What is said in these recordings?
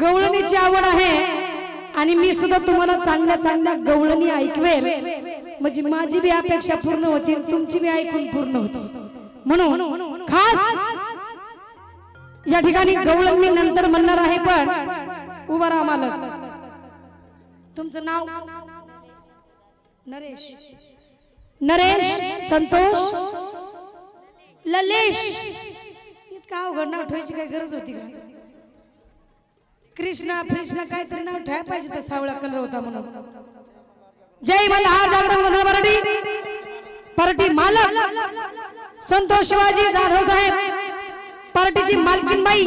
गवळणीची आवड आहे आणि मी सुद्धा तुम्हाला चांगल्या चांगल्या गवळणी ऐकवेल. म्हणजे माझी बी अपेक्षा पूर्ण होती तुमची बी ऐकून पूर्ण होती. म्हणून खास या ठिकाणी गवळण मी नंतर म्हणणार आहे पण उभा राहा मालक. तुमचं नाव? नरेश. नरेश संतोष? ललेश. इतका अवघड नाव ठेवायची काही गरज होती का? कृष्णा कृष्णा काहीतरी नाव ठेवायला पाहिजे तर सावळा कलर होता म्हणून. जय मल्हार जागरण पार्टी पार्टी मालक संतोष शिवाजी जाधव साहेब. पार्टीची मालकीन बाई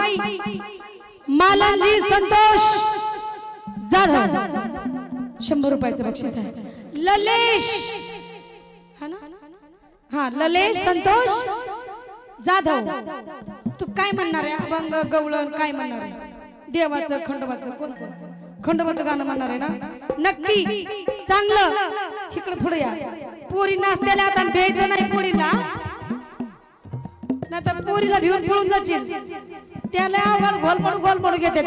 मालनजी संतोष जाधव. शंभर रुपयाचं बक्षीस आहे. ललेश. हा हा ललेश संतोष जाधव. तू काय म्हणणार आहे? अभंग गवळण काय म्हणणार आहे? देवाचं खंडोबाचं कोणतं? खंडोबाचं गाणं म्हणणार आहे ना? नक्की चांगलं. इकडे पुढे या. पोरी नाचतेल्या आता भ्यायचं नाही पोरीला. नाही तर पोरीला भिवून पळून जाशील त्याला अवघड गोल पडू गोल पडू घेते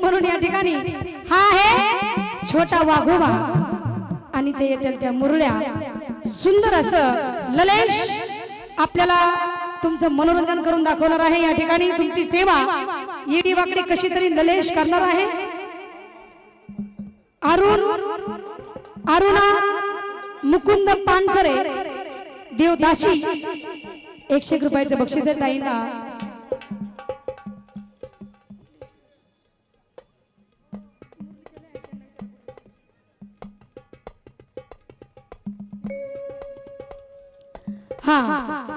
म्हणून या ठिकाणी हा आहे छोटा वाघोबा. आणि ते येतील त्या मुरळ्या. सुंदर असं ललेश आपल्याला तुमचं मनोरंजन करून दाखवणार आहे. या ठिकाणी तुमची सेवा ईडी वाकडी कशी तरी दलेश करणार आहे. अरुण अरुणा मुकुंद पानसरे देवदाशी एकशे रुपयाचं बक्षीस आहे ताईंना. हा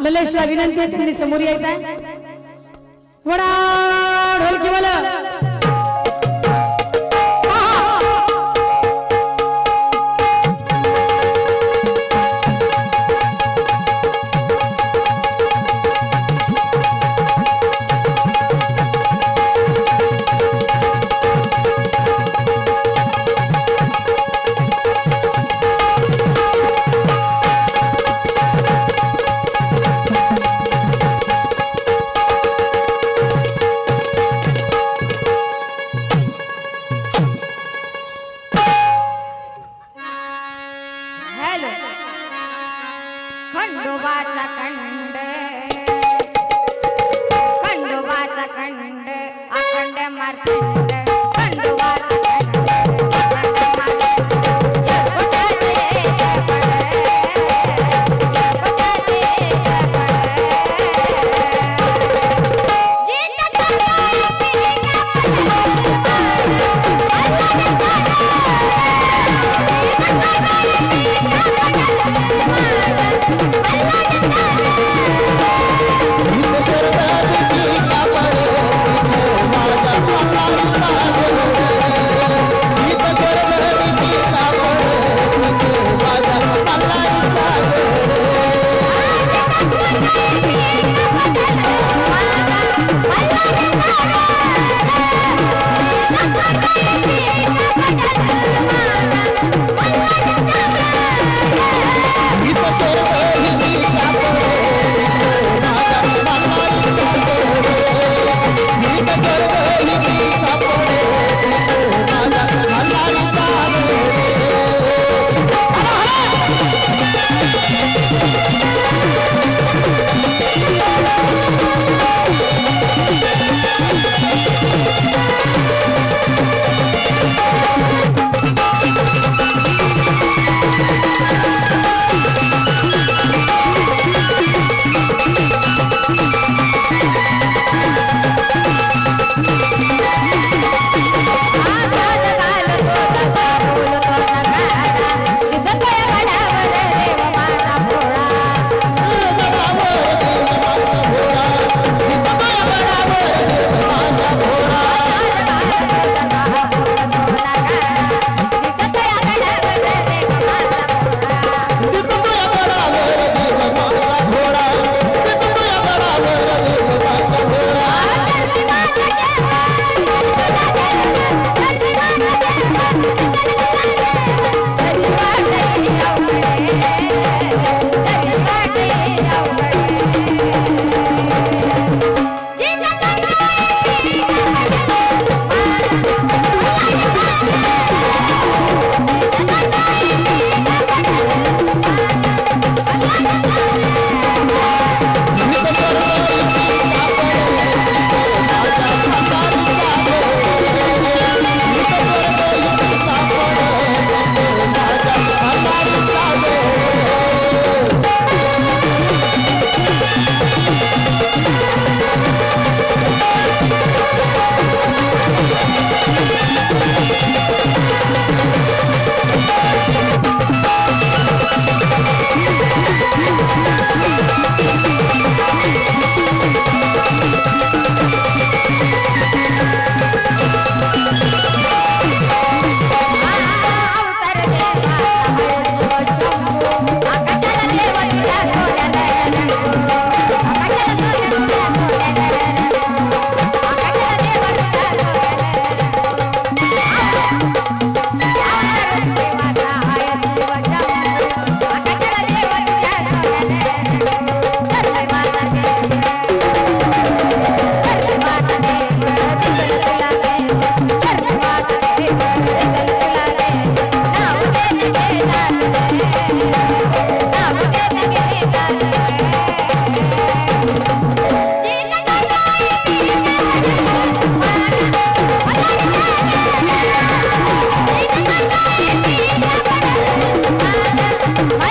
ललेशला विनंती आहे त्यांनी समोर यायचा आहे वडा ढोलकी वाला. आलो खंडोबाचा खंड. खंडोबाचा खंड. अखंड मारतो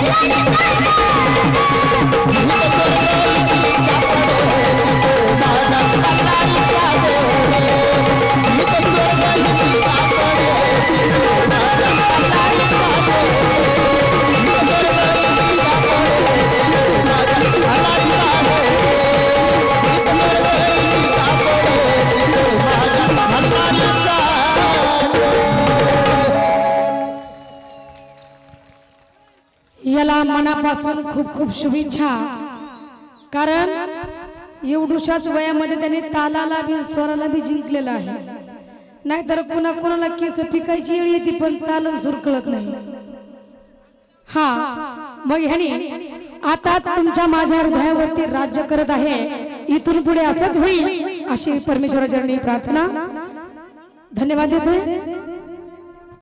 நம்ம याला मनापासून खूप खूप शुभेच्छा. कारण एवढुशाच वयामध्ये त्याने तालाला बी स्वराला बी जिंकलेला आहे. नाहीतर कुणा कुणाला केस पिकायची येळ येते पण ताल सुर कळत नाही. हा मग ह्याने आता तुमच्या माझ्या हृदयावरती राज्य करत आहे. इथून पुढे असंच होईल अशी परमेश्वराचरणी प्रार्थना. धन्यवाद देते